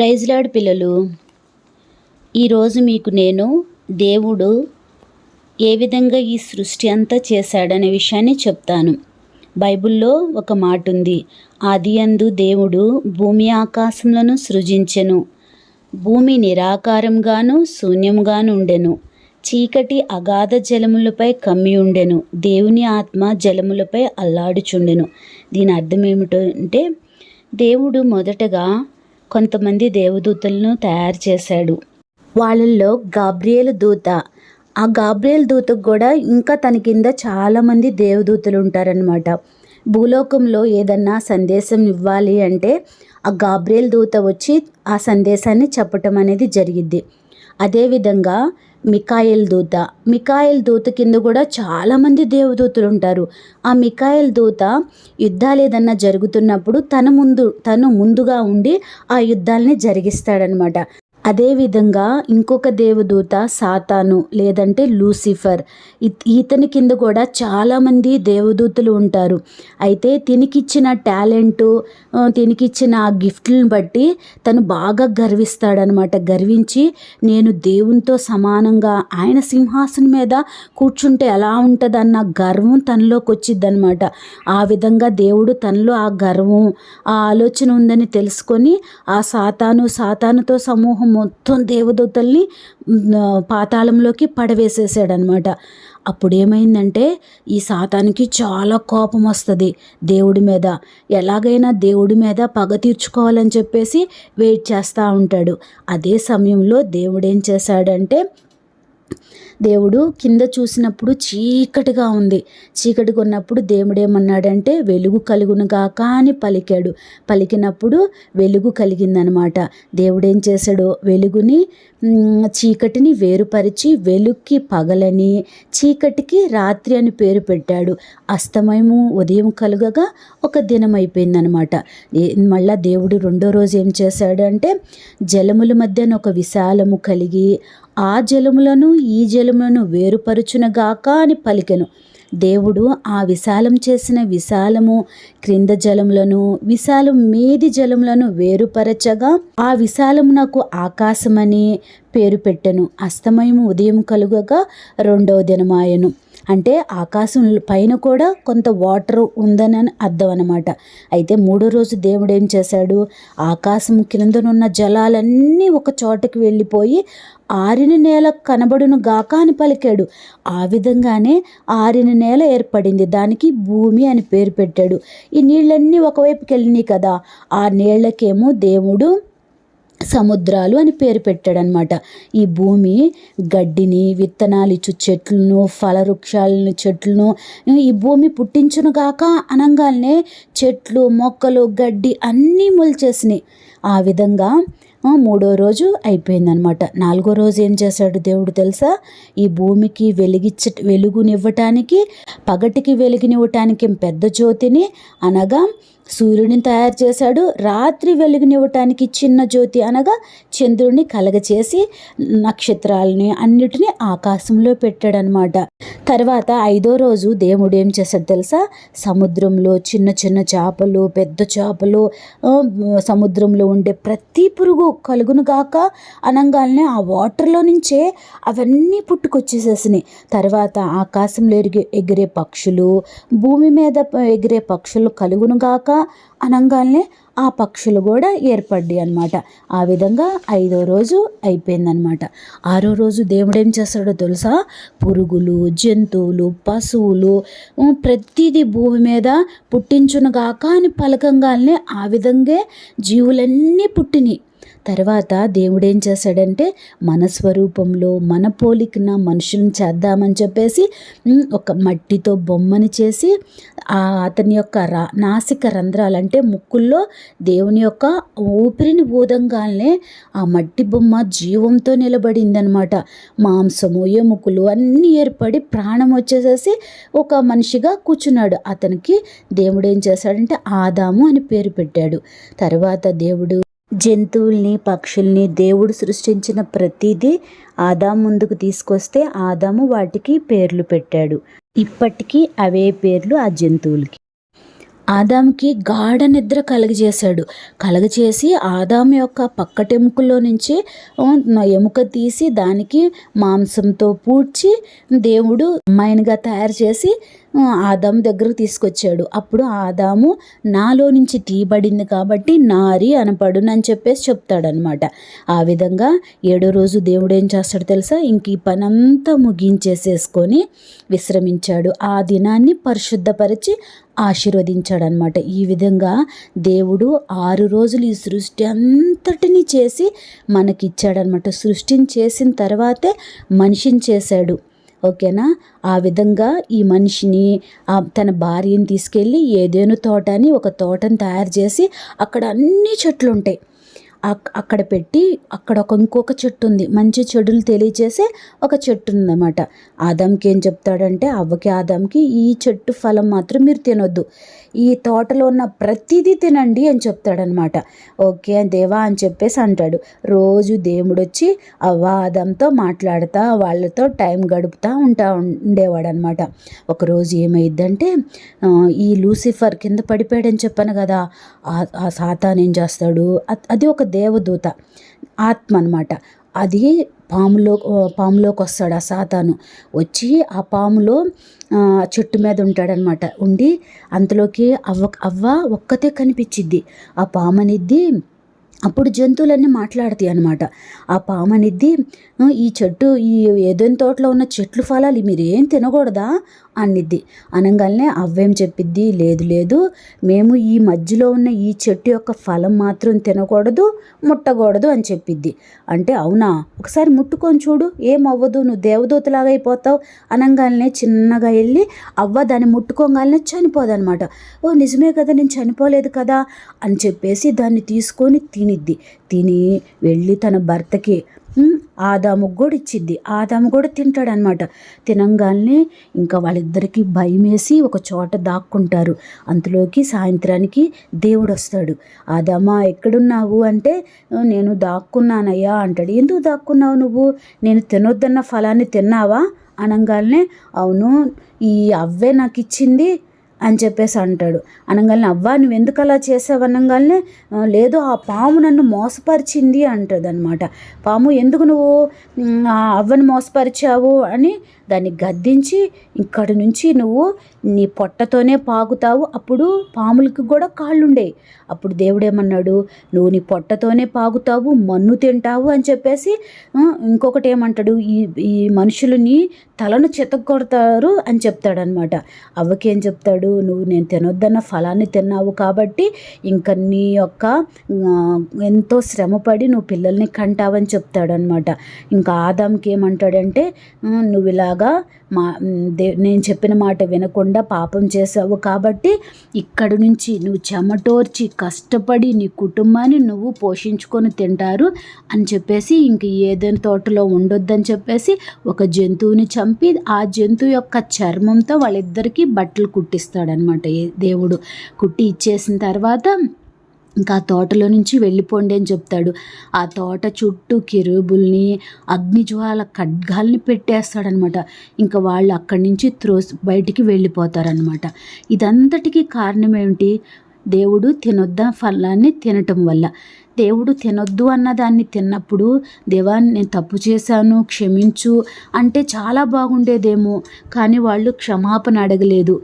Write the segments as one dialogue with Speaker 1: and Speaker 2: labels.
Speaker 1: Praise lord పిల్లలు. ఈరోజు మీకు నేను దేవుడు ఏ విధంగా ఈ సృష్టి అంతా చేశాడనే విషయాన్ని చెప్తాను. బైబిల్లో ఒక మాట ఉంది. ఆది అందు దేవుడు భూమి ఆకాశములను సృజించెను. భూమి నిరాకారంగాను శూన్యంగాను ఉండెను. చీకటి అగాధ జలములపై కమ్మి ఉండెను. దేవుని ఆత్మ జలములపై అల్లాడుచుండెను. దీని అర్థం ఏమిటంటే దేవుడు మొదటగా కొంతమంది దేవదూతలను తయారు చేశాడు. వాళ్ళల్లో గాబ్రియేలు దూత. ఆ గాబ్రియల్ దూతకు కూడా ఇంకా తన కింద చాలామంది దేవదూతలు ఉంటారనమాట భూలోకంలో ఏదన్నా సందేశం ఇవ్వాలి అంటే ఆ గాబ్రియల్ దూత వచ్చి ఆ సందేశాన్ని చెప్పటం అనేది జరిగిద్ది. అదేవిధంగా మికాయల్ దూత. మికాయల్ దూత కింద కూడా చాలామంది దేవదూతలు ఉంటారు. ఆ మికాయల్ దూత యుద్ధాలు ఏదన్నా జరుగుతున్నప్పుడు తన ముందు తను ముందుగా ఉండి ఆ యుద్ధాలని జరిగిస్తాడనమాట. అదేవిధంగా ఇంకొక దేవదూత సాతాను లేదంటే లూసిఫర్. ఈతని కింద కూడా చాలామంది దేవదూతలు ఉంటారు. అయితే తినికిచ్చిన టాలెంటు తినికిచ్చిన ఆ గిఫ్ట్లను బట్టి తను బాగా గర్విస్తాడనమాట. గర్వించి నేను దేవునితో సమానంగా ఆయన సింహాసనం మీద కూర్చుంటే ఎలా ఉంటుందన్న గర్వం తనలోకి వచ్చిద్దనమాట ఆ విధంగా దేవుడు తనలో ఆ గర్వం ఆ ఆలోచన ఉందని తెలుసుకొని ఆ సాతాను సాతానుతో సమూహం మొత్తం దేవదూతల్ని పాతాళంలోకి పడవేసేసాడనమాట అప్పుడేమైందంటే ఈ సాతానికి చాలా కోపం వస్తుంది దేవుడి మీద. ఎలాగైనా దేవుడి మీద పగ తీర్చుకోవాలని చెప్పేసి వెయిట్ చేస్తూ ఉంటాడు. అదే సమయంలో దేవుడు ఏం చేశాడంటే దేవుడు కింద చూసినప్పుడు చీకటిగా ఉంది. చీకటి కొన్నప్పుడు దేవుడు ఏమన్నాడంటే వెలుగు కలుగునుగాక అని పలికాడు. పలికినప్పుడు వెలుగు కలిగిందనమాట. దేవుడు ఏం చేశాడు? వెలుగుని చీకటిని వేరుపరిచి వెలుక్కి పగలని చీకటికి రాత్రి అని పేరు పెట్టాడు. అస్తమయము ఉదయం కలుగగా ఒక దినం అయిపోయిందనమాట. మళ్ళా దేవుడు రెండో రోజు ఏం చేశాడు అంటే జలముల మధ్యన ఒక విశాలము కలిగి ఆ జలములను ఈ జలములను వేరుపరుచునగాక అని పలికెను. దేవుడు ఆ విశాలం చేసిన విశాలము క్రింద జలములను విశాలం మీది జలములను వేరుపరచగా ఆ విశాలమునకు ఆకాశమని పేరు పెట్టెను. అస్తమయము ఉదయం కలుగగా రెండవ దినమాయను. అంటే ఆకాశం పైన కూడా కొంత వాటర్ ఉందని అర్థం అనమాట అయితే మూడో రోజు దేవుడు ఏం చేశాడు? ఆకాశం క్రిందనున్న జలాలన్నీ ఒక చోటకి వెళ్ళిపోయి ఆరిన నేల కనబడును గాక అని పలికాడు. ఆ విధంగానే ఆరిన నేల ఏర్పడింది. దానికి భూమి అని పేరు పెట్టాడు. ఈ నీళ్ళన్నీ ఒకవైపుకి వెళ్ళినాయి కదా. ఆ నీళ్ళకేమో దేవుడు సముద్రాలు అని పేరు పెట్టాడనమాట ఈ భూమి గడ్డిని విత్తనాలు ఇచ్చు చెట్లను ఫలవృక్షాలను చెట్లను ఈ భూమి పుట్టించును గాక అనంగానే చెట్లు మొక్కలు గడ్డి అన్నీ మొలిచేసినాయి. ఆ విధంగా మూడో రోజు అయిపోయిందనమాట నాలుగో రోజు ఏం చేశాడు దేవుడు తెలుసా? ఈ భూమికి వెలిగిచ్చ వెలుగునివ్వటానికి పగటికి వెలుగునివ్వటానికి పెద్ద జ్యోతిని అనగా సూర్యుడిని తయారు చేశాడు. రాత్రి వెలుగునివ్వటానికి చిన్న జ్యోతి అనగా చంద్రుడిని కలగచేసి నక్షత్రాలని అన్నిటినీ ఆకాశంలో పెట్టాడనమాట తర్వాత ఐదో రోజు దేవుడు ఏం చేశాడు తెలుసా? సముద్రంలో చిన్న చిన్న చేపలు పెద్ద చేపలు సముద్రంలో ఉండే ప్రతి పురుగు కలుగును గాక అనగానే ఆ వాటర్లో నుంచే అవన్నీ పుట్టుకొచ్చేసేసినాయి. తర్వాత ఆకాశంలో ఎరిగే ఎగిరే పక్షులు భూమి మీద ఎగిరే పక్షులు కలుగును గాక అనగానే ఆ పక్షులు కూడా ఏర్పడ్డాయి అనమాట ఆ విధంగా ఐదో రోజు అయిపోయిందనమాట ఆరో రోజు దేవుడు ఏం చేస్తాడో తెలుసా? పురుగులు జంతువులు పశువులు ప్రతిదీ భూమి మీద పుట్టించునుగాక అని పలకంగానే ఆ విధంగా జీవులన్నీ పుట్టినాయి. తర్వాత దేవుడేం చేశాడంటే మన స్వరూపంలో మన పోలికన మనుషులను చేద్దామని చెప్పేసి ఒక మట్టితో బొమ్మని చేసి అతని యొక్క రా నాసిక రంధ్రాలు అంటే ముక్కుల్లో దేవుని యొక్క ఊపిరిని ఊదంగానే ఆ మట్టి బొమ్మ జీవంతో నిలబడిందనమాట. మాంసము ఎముకలు అన్నీ ఏర్పడి ప్రాణం వచ్చేసేసి ఒక మనిషిగా కూర్చున్నాడు. అతనికి దేవుడు ఏం చేశాడంటే ఆదాము అని పేరు పెట్టాడు. తర్వాత దేవుడు జంతువుల్ని పక్షుల్ని దేవుడు సృష్టించిన ప్రతిదీ ఆదాం ముందుకు తీసుకొస్తే ఆదాము వాటికి పేర్లు పెట్టాడు. ఇప్పటికీ అవే పేర్లు ఆ జంతువులకి. ఆదాముకి గాఢ నిద్ర కలగజేశాడు. కలగజేసి ఆదాము యొక్క పక్కటెముకల్లో నుంచి ఎముక తీసి దానికి మాంసంతో పూడ్చి దేవుడు అమ్మాయినిగా తయారు చేసి ఆదాము దగ్గరకు తీసుకొచ్చాడు. అప్పుడు ఆదాము నాలో నుంచి తీయబడింది కాబట్టి నారి అనపడునని చెప్పేసి చెప్తాడనమాట ఆ విధంగా ఏడో రోజు దేవుడు ఏం చేస్తాడు తెలుసా? ఇంక ఈ పనంతా ముగించేసేసుకొని విశ్రమించాడు. ఆ దినాన్ని పరిశుద్ధపరిచి ఆశీర్వదించాడనమాట ఈ విధంగా దేవుడు ఆరు రోజులు ఈ సృష్టి అంతటిని చేసి మనకిచ్చాడనమాట సృష్టిని చేసిన తర్వాతే మనిషిని చేశాడు. ఓకేనా? ఆ విధంగా ఈ మనిషిని ఆ తన భార్యని తీసుకెళ్ళి ఏదేను తోట అని ఒక తోటను తయారు చేసి అక్కడ అన్ని చెట్లు ఉంటాయి అక్కడ పెట్టి అక్కడ ఒక ఇంకొక చెట్టు ఉంది. మంచి చెడులు తెలియచేసే ఒక చెట్టు ఉందన్నమాట. ఆదాంకి ఏం చెప్తాడంటే అవ్వకి ఆదాంకి ఈ చెట్టు ఫలం మాత్రం మీరు తినొద్దు. ఈ తోటలో ఉన్న ప్రతిదీ తినండి అని చెప్తాడనమాట ఓకే దేవా అని చెప్పేసి అంటాడు. రోజు దేవుడు వచ్చి అవ్వ ఆదంతో మాట్లాడుతా వాళ్ళతో టైం గడుపుతూ ఉంటా ఉండేవాడు అనమాట ఒకరోజు ఏమైందంటే ఈ లూసిఫర్ కింద పడిపోయాడని చెప్పాను కదా ఆ- ఆ సాతాన్ ఏం చేస్తాడు అది ఒక దేవదూత ఆత్మ అనమాట అది పాములో పాములోకి వస్తాడు ఆ సాతాను. వచ్చి ఆ పాములో చెట్టు మీద ఉంటాడనమాట. ఉండి అంతలోకి అవ్వ అవ్వ ఒక్కతే కనిపించిద్ది. ఆ పాము అనేది అప్పుడు జంతువులన్నీ మాట్లాడతాయి అనమాట ఆ పాము అనిద్ది ఈ చెట్టు ఈ ఏదైనా తోటలో ఉన్న చెట్లు ఫలాలు మీరేం తినకూడదా? అనిద్ది. అనగానే అవ్వేం చెప్పిద్ది? లేదు లేదు. మేము ఈ మధ్యలో ఉన్న ఈ చెట్టు యొక్క ఫలం మాత్రం తినకూడదు ముట్టకూడదు అని చెప్పిద్ది. అంటే అవునా? ఒకసారి ముట్టుకొని చూడు. ఏం అవ్వదు? నువ్వు దేవదూతలాగా అయిపోతావు. అనగానే చిన్నగా వెళ్ళి అవ్వ దాన్ని ముట్టుకోగానే చనిపోదనమాట ఓ నిజమే కదా నేను చనిపోలేదు కదా అని చెప్పేసి దాన్ని తీసుకొని తిని తినిద్ది. తిని వెళ్ళి తన భర్తకి ఆదాముకు కూడా ఇచ్చిద్ది. ఆదాము కూడా తింటాడనమాట. తినంగానే ఇంకా వాళ్ళిద్దరికీ భయం వేసి ఒక చోట దాక్కుంటారు. అంతలోకి సాయంత్రానికి దేవుడు వస్తాడు ఆదామా ఎక్కడున్నావు? అంటే నేను దాక్కున్నానయ్యా అంటాడు. ఎందుకు దాక్కున్నావు నువ్వు? నేను తినొద్దన్న ఫలాన్ని తిన్నావా? అనగానే అవును ఈ అవ్వే నాకు ఇచ్చింది అని చెప్పేసి అంటాడు. అనగానే అవ్వా నువ్వెందుకు అలా చేసావు అనగానే లేదు ఆ పాము నన్ను మోసపరిచింది అంటుంది అనమాట పాము ఎందుకు నువ్వు అవ్వను మోసపరిచావు అని దాన్ని గద్దించి ఇక్కడి నుంచి నువ్వు నీ పొట్టతోనే పాగుతావు. అప్పుడు పాములకి కూడా కాళ్ళుండే. అప్పుడు దేవుడేమన్నాడు? నువ్వు నీ పొట్టతోనే పాగుతావు మన్ను తింటావు అని చెప్పేసి ఇంకొకటి ఏమంటాడు? ఈ ఈ మనుషులని తలను చితగొడతారు అని చెప్తాడనమాట అవ్వకేం చెప్తాడు? నువ్వు నేను తినొద్దన్న ఫలాన్ని తిన్నావు కాబట్టి ఇంకా నీ యొక్క ఎంతో శ్రమపడి నువ్వు పిల్లల్ని కంటావని చెప్తాడనమాట ఇంకా ఆదాంకి ఏమంటాడంటే నువ్వు ఇలాగ మా దే నేను చెప్పిన మాట వినకుండా పాపం చేసావు కాబట్టి ఇక్కడి నుంచి నువ్వు చెమటోర్చి కష్టపడి నీ కుటుంబాన్ని నువ్వు పోషించుకొని తింటారు అని చెప్పేసి ఇంక ఏదైనా తోటలో ఉండొద్దని చెప్పేసి ఒక జంతువుని చంపి ఆ జంతువు యొక్క చర్మంతో వాళ్ళిద్దరికీ బట్టలు కుట్టిస్తాడనమాట దేవుడు. కుట్టి ఇచ్చేసిన తర్వాత ఇంకా తోటలో నుంచి వెళ్ళిపోండి అని చెప్తాడు. ఆ తోట చుట్టూ కిరుబుల్ని అగ్నిజ్వాల ఖడ్గాల్ని పెట్టేస్తాడనమాట. ఇంకా వాళ్ళు అక్కడి నుంచి త్రోస్ బయటికి వెళ్ళిపోతారనమాట. ఇదంతటికీ కారణం ఏమిటి? దేవుడు తినొద్దా? ఫలాన్ని తినటం వల్ల. దేవుడు తినొద్దు అన్న దాన్ని తిన్నప్పుడు దేవా నేను తప్పు చేశాను క్షమించు అంటే చాలా బాగుండేదేమో. కానీ వాళ్ళు క్షమాపణ అడగలేదు.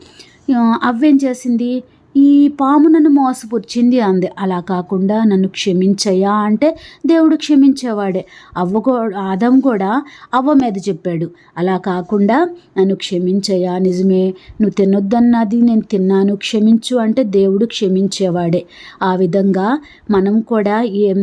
Speaker 1: అవ్వేం చేసింది? ఈ పాము నన్ను మోసపుచ్చింది అంది. అలా కాకుండా నన్ను క్షమించయ్యా అంటే దేవుడు క్షమించేవాడే. అవ్వ కూడా ఆదం కూడా అవ్వ మీద చెప్పాడు. అలా కాకుండా నన్ను క్షమించయ్యా. నిజమే నువ్వు తినొద్దన్నది నేను తిన్నాను. క్షమించు అంటే దేవుడు క్షమించేవాడే. ఆ విధంగా మనం కూడా ఏం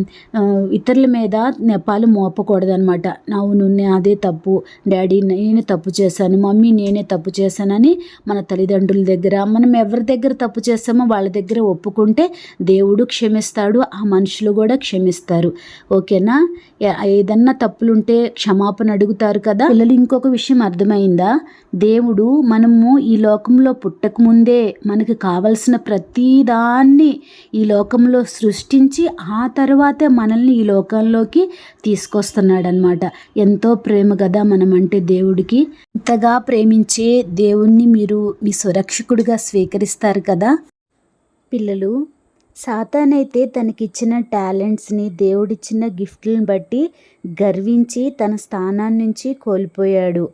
Speaker 1: ఇతరుల మీద నెపాలు మోపకూడదనమాట అవును అదే తప్పు. డాడీ నేను తప్పు చేశాను. మమ్మీ నేనే తప్పు చేశానని మన తల్లిదండ్రుల దగ్గర మనం ఎవరి దగ్గర తప్పు చేస్తామో వాళ్ళ దగ్గర ఒప్పుకుంటే దేవుడు క్షమిస్తాడు ఆ మనుషులు కూడా క్షమిస్తారు. ఓకేనా? ఏదన్నా తప్పులుంటే క్షమాపణ అడుగుతారు కదా? పిల్లలు ఇంకొక విషయం అర్థమైందా? దేవుడు మనము ఈ లోకంలో పుట్టకముందే మనకు కావలసిన ప్రతిదాన్ని ఈ లోకంలో సృష్టించి ఆ తర్వాతే మనల్ని ఈ లోకంలోకి తీసుకొస్తున్నాడనమాట ఎంతో ప్రేమ కదా మనమంటే దేవుడికి. ఇంతగా ప్రేమించే దేవుణ్ణి మీరు మీ సురక్షకుడిగా స్వీకరిస్తారు కదా? పిల్లలు సాతానైతే తనకిచ్చిన టాలెంట్స్ని దేవుడిచ్చిన గిఫ్ట్లను బట్టి గర్వించి తన స్థానాన్ని నుంచి కోల్పోయాడు.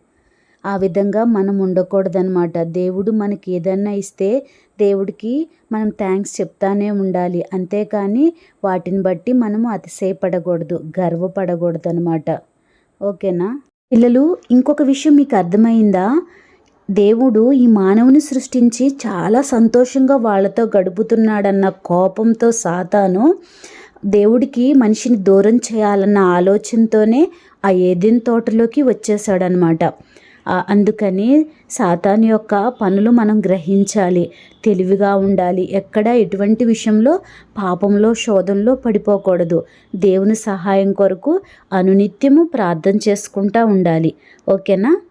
Speaker 1: ఆ విధంగా మనం ఉండకూడదనమాట దేవుడు మనకి ఏదన్నా ఇస్తే దేవుడికి మనం థ్యాంక్స్ చెప్తానే ఉండాలి. అంతేకాని వాటిని బట్టి మనము అతిశయపడకూడదు గర్వపడకూడదు అనమాట ఓకేనా? పిల్లలు ఇంకొక విషయం మీకు అర్థమైందా? దేవుడు ఈ మానవుని సృష్టించి చాలా సంతోషంగా వాళ్ళతో గడుపుతున్నాడన్న కోపంతో సాతాను దేవుడికి మనిషిని దూరం చేయాలన్న ఆలోచనతోనే ఆ ఏదెన్ తోటలోకి వచ్చేసాడనమాట అందుకని సాతాన్ యొక్క పనులు మనం గ్రహించాలి తెలివిగా ఉండాలి. ఎక్కడ ఎటువంటి విషయంలో పాపంలో శోధంలో పడిపోకూడదు. దేవుని సహాయం కొరకు అనునిత్యము ప్రార్థన చేసుకుంటూ ఉండాలి. ఓకేనా?